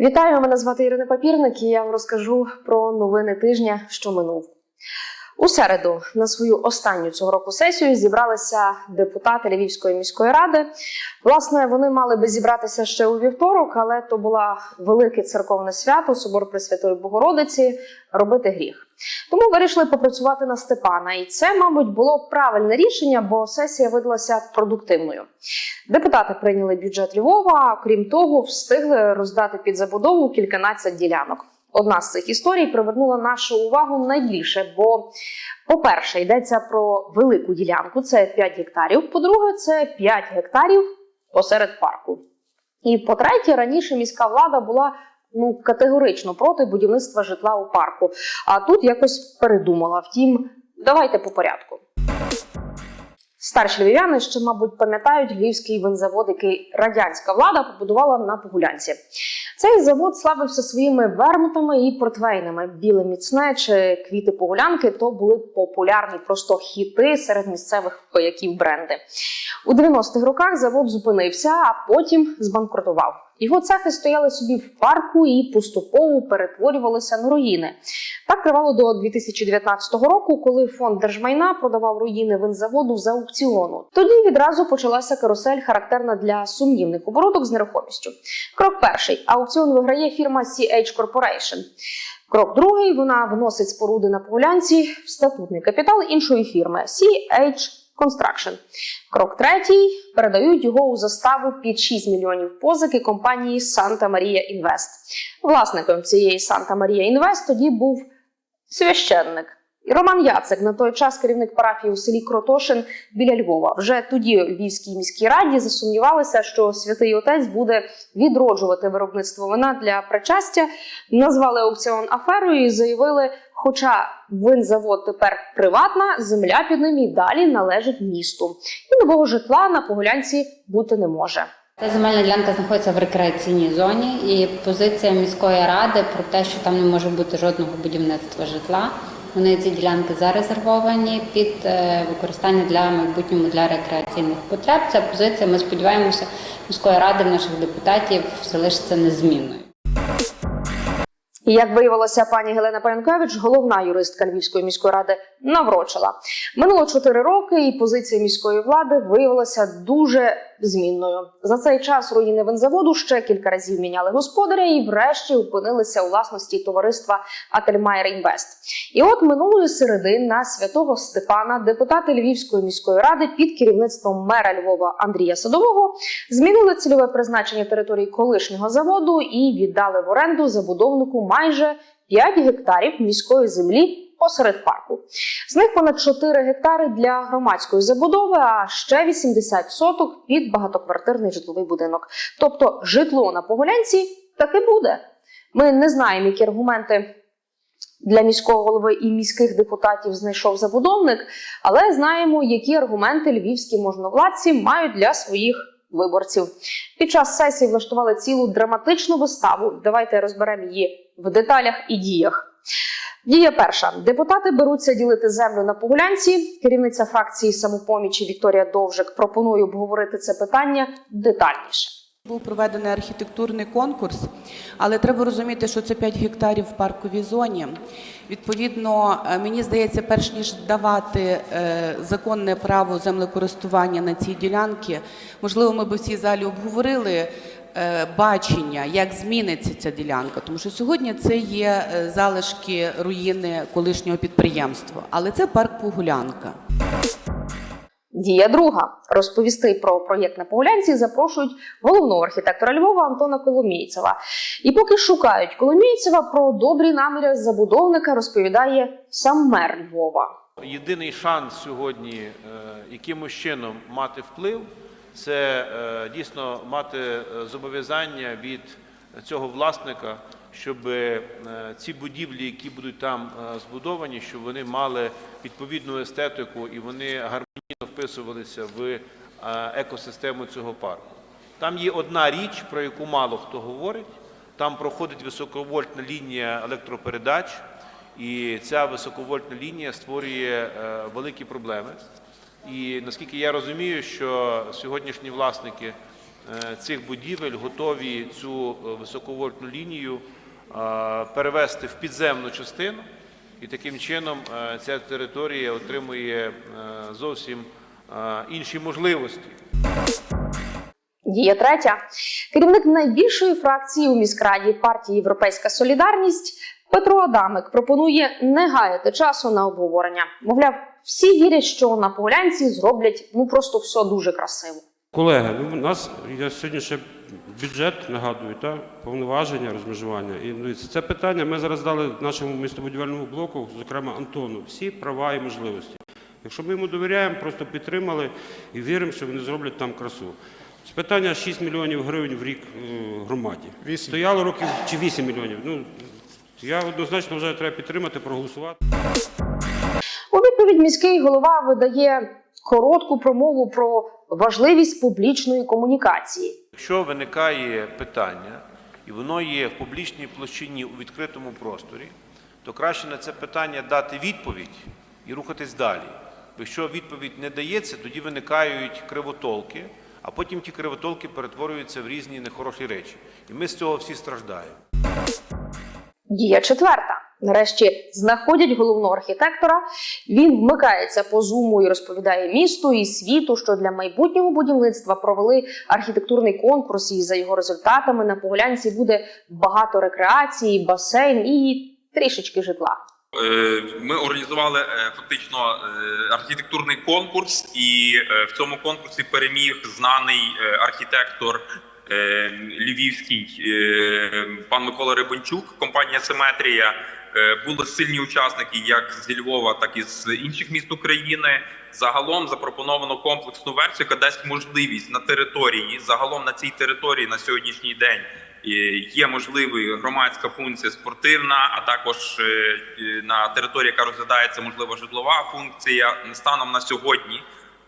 Вітаю, мене звати Ірина Папірник, і я вам розкажу про новини тижня, що минув. У середу на свою останню цього року сесію зібралися депутати Львівської міської ради. Власне, вони мали би зібратися ще у вівторок, але то була велике церковне свято, собор Пресвятої Богородиці, робити гріх. Тому вирішили попрацювати на Степана, і це, мабуть, було правильне рішення, бо сесія видалася продуктивною. Депутати прийняли бюджет Львова. Крім того, встигли роздати під забудову кільканадцять ділянок. Одна з цих історій привернула нашу увагу найбільше, бо, по-перше, йдеться про велику ділянку, це 5 гектарів. По-друге, це 5 гектарів посеред парку. І по-третє, раніше міська влада була ну категорично проти будівництва житла у парку. А тут якось передумала. Втім, давайте по порядку. Старші львів'яни ще, мабуть, пам'ятають львівський винзавод, який радянська влада побудувала на Погулянці. Цей завод славився своїми вермутами і портвейнами. Біле міцне чи квіти погулянки то були популярні просто хіти серед місцевих пияків бренди. У 90-х роках завод зупинився, а потім збанкрутував. Його цехи стояли собі в парку і поступово перетворювалися на руїни. Так тривало до 2019 року, коли фонд держмайна продавав руїни винзаводу за аукціону. Тоді відразу почалася карусель, характерна для сумнівних обороток з нерухомістю. Крок перший аукціон виграє фірма CH Corporation. Крок другий вона вносить споруди на погулянці в статутний капітал іншої фірми CH Construction. Крок третій передають його у заставу під 6 мільйонів позики компанії Санта Марія Інвест. Власником цієї Санта Марія Інвест тоді був священник. І Роман Яцик на той час керівник парафії у селі Кротошин біля Львова. Вже тоді у Львівській міській раді засумнівалися, що святий отець буде відроджувати виробництво вина для причастя. Назвали аукціон аферою і заявили, хоча винзавод тепер приватна, земля під ним і далі належить місту. І нового житла на погулянці бути не може. Ця земельна ділянка знаходиться в рекреаційній зоні, і позиція міської ради про те, що там не може бути жодного будівництва житла. Вони ці ділянки зарезервовані під е, використання для майбутньому для рекреаційних потреб. Ця позиція, ми сподіваємося, міської ради наших депутатів залишиться незмінною. Як виявилося, пані Гелена Паненкович, головна юристка Львівської міської ради, наврочила. Минуло чотири роки, і позиція міської влади виявилася дуже змінною. За цей час руїни винзаводу ще кілька разів міняли господаря і, врешті, опинилися у власності товариства Ательмайер Інвест. І от минулої середи на святого Степана депутати Львівської міської ради під керівництвом мера Львова Андрія Садового змінили цільове призначення території колишнього заводу і віддали в оренду забудовнику майже 5 гектарів міської землі посеред парку. З них понад 4 гектари для громадської забудови, а ще 80 соток під багатоквартирний житловий будинок. Тобто житло на Погулянці таки буде. Ми не знаємо, які аргументи для міського голови і міських депутатів знайшов забудовник, але знаємо, які аргументи львівські можновладці мають для своїх виборців. Під час сесії влаштували цілу драматичну виставу. Давайте розберемо її в деталях і діях. Дія перша: депутати беруться ділити землю на погулянці. Керівниця фракції самопомічі Вікторія Довжик пропонує обговорити це питання детальніше. Був проведений архітектурний конкурс, але треба розуміти, що це 5 гектарів в парковій зоні. Відповідно, е, мені здається, перш ніж давати е, законне право землекористування на ці ділянки, можливо, ми б в цій залі обговорили бачення, як зміниться ця ділянка. Тому що сьогодні це є е, залишки руїни колишнього підприємства, але це парк Погулянка. Дія друга розповісти про проєкт на Погулянці запрошують головного архітектора Львова Антона Коломійцева. І поки шукають Коломійцева про добрі наміри забудовника, розповідає сам мер Львова. Єдиний шанс сьогодні е, якимось чином мати вплив, це е, дійсно мати е, зобов'язання від цього власника, щоб е, ці будівлі, які будуть там збудовані, щоб вони мали відповідну естетику і вони гармонійно вписувалися в екосистему цього парку. Там є одна річ, про яку мало хто говорить. Там проходить високовольтна лінія електропередач, і ця високовольтна лінія створює великі проблеми. І наскільки я розумію, що сьогоднішні власники е, цих будівель готові цю е, високовольтну лінію е, перевести в підземну частину, і таким чином ця територія отримує зовсім інші можливості. Дія третя. Керівник найбільшої фракції у міськраді партії Європейська Солідарність Петро Адамик пропонує не гаяти часу на обговорення. Мовляв, всі вірять, що на Погулянці зроблять ну просто все дуже красиво. Колеги, ну, у нас я сьогодні ще бюджет нагадую, та повноваження, розмежування. І ну, це питання ми зараз дали нашому містобудівельному блоку, зокрема Антону, всі права і можливості. Якщо ми йому довіряємо, просто підтримали і віримо, що вони зроблять там красу. Це питання 6 мільйонів гривень в рік е, громаді. Стояло років чи 8 мільйонів. Ну, я однозначно вважаю, треба підтримати, проголосувати. Відповідь міський голова видає коротку промову про важливість публічної комунікації. Якщо виникає питання, і воно є в публічній площині у відкритому просторі, то краще на це питання дати відповідь і рухатись далі. Бо якщо відповідь не дається, тоді виникають кривотолки, а потім ті кривотолки перетворюються в різні нехороші речі. І ми з цього всі страждаємо. Дія четверта. Нарешті знаходять головного архітектора. Він вмикається по зуму і розповідає місту і світу, що для майбутнього будівництва провели архітектурний конкурс, і за його результатами на Погулянці буде багато рекреації, басейн і трішечки житла. Е, Ми організували е, фактично е, архітектурний конкурс, і в цьому конкурсі переміг знаний архітектор львівський пан Микола Рибончук, компанія Симетрія. Е, Були сильні учасники як зі Львова, так і з інших міст України. Загалом запропоновано комплексну версію, яка дасть можливість на території, загалом на цій території на сьогоднішній день е, є можливою громадська функція спортивна, а також е, на території, яка розглядається, можлива житлова функція станом на сьогодні.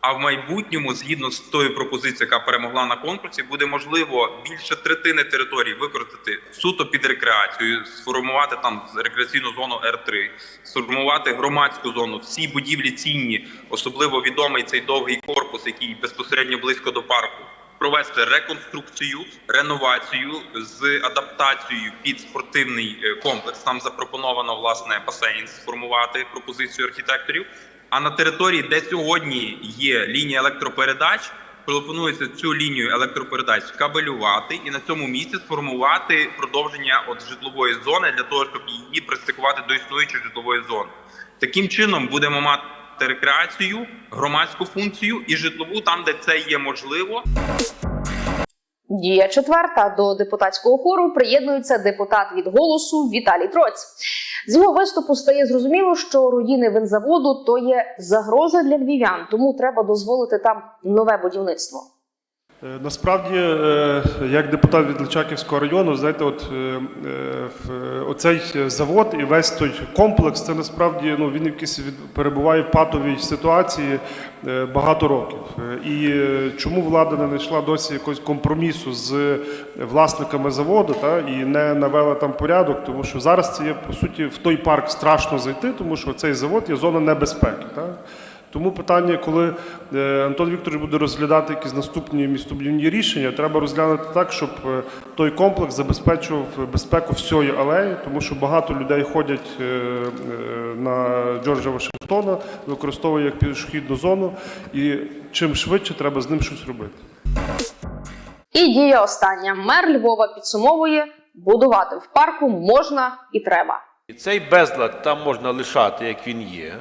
А в майбутньому, згідно з тою пропозицією, яка перемогла на конкурсі, буде можливо більше третини території використати суто під рекреацію, сформувати там рекреаційну зону Р3, сформувати громадську зону. Всі будівлі цінні, особливо відомий цей довгий корпус, який безпосередньо близько до парку. Провести реконструкцію, реновацію з адаптацією під спортивний е, комплекс. Там запропоновано власне басейн сформувати пропозицію архітекторів. А на території, де сьогодні є лінія електропередач, пропонується цю лінію електропередач кабелювати і на цьому місці сформувати продовження от житлової зони для того, щоб її пристикувати до існуючої житлової зони. Таким чином будемо мати рекреацію, громадську функцію і житлову там, де це є можливо. Дія четверта до депутатського хору приєднується депутат від голосу Віталій Троць. З його виступу стає зрозуміло, що руїни винзаводу то є загроза для львів'ян, тому треба дозволити там нове будівництво. Е, Насправді, е, як депутат від Личаківського району, знаєте, от е, оцей завод і весь той комплекс, це насправді ну, він якийсь перебуває в патовій ситуації багато років. І чому влада не знайшла досі якогось компромісу з власниками заводу та, і не навела там порядок, тому що зараз це є, по суті, в той парк страшно зайти, тому що цей завод є зона небезпеки. Та. Тому питання, коли е, Антон Вікторович буде розглядати якісь наступні містобудівні рішення, треба розглянути так, щоб е, той комплекс забезпечував безпеку всієї алеї, тому що багато людей ходять е, на Джорджа Вашингтона, використовує як пішохідну зону, і чим швидше треба з ним щось робити. І дія остання. Мер Львова підсумовує: будувати в парку можна і треба. І цей безлад там можна лишати, як він є,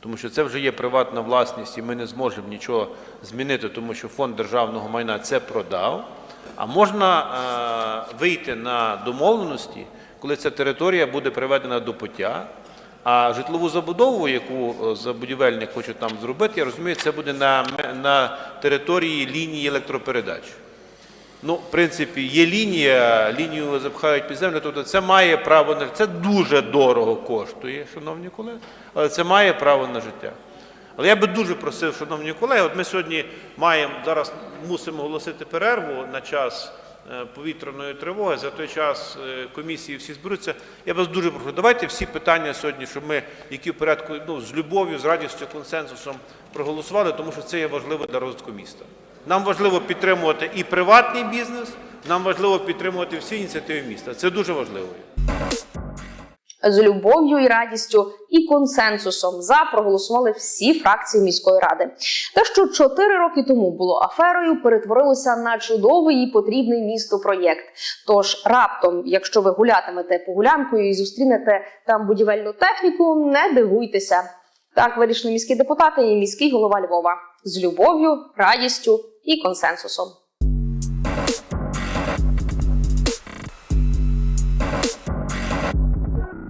тому що це вже є приватна власність, і ми не зможемо нічого змінити, тому що фонд державного майна це продав. А можна е, вийти на домовленості, коли ця територія буде приведена до пуття. А житлову забудову, яку е, забудівельник хоче там зробити, я розумію, це буде на, на території лінії електропередач. Ну, в принципі, є лінія, лінію запхають під землю, тобто це має право на життя. це дуже дорого коштує, шановні колеги, але це має право на життя. Але я би дуже просив, шановні колеги, от ми сьогодні маємо зараз мусимо оголосити перерву на час е, повітряної тривоги. За той час е, комісії всі зберуться. Я вас дуже прошу, давайте всі питання сьогодні, щоб ми, які в порядку ну, з любов'ю, з радістю, консенсусом проголосували, тому що це є важливо для розвитку міста. Нам важливо підтримувати і приватний бізнес, нам важливо підтримувати всі ініціативи міста. Це дуже важливо. З любов'ю і радістю і консенсусом за проголосували всі фракції міської ради. Те, що чотири роки тому було аферою, перетворилося на чудовий і потрібний місту проєкт. Тож раптом, якщо ви гулятимете погулянкою і зустрінете там будівельну техніку, не дивуйтеся. Так вирішили міські депутати і міський голова Львова з любов'ю, радістю і консенсусом.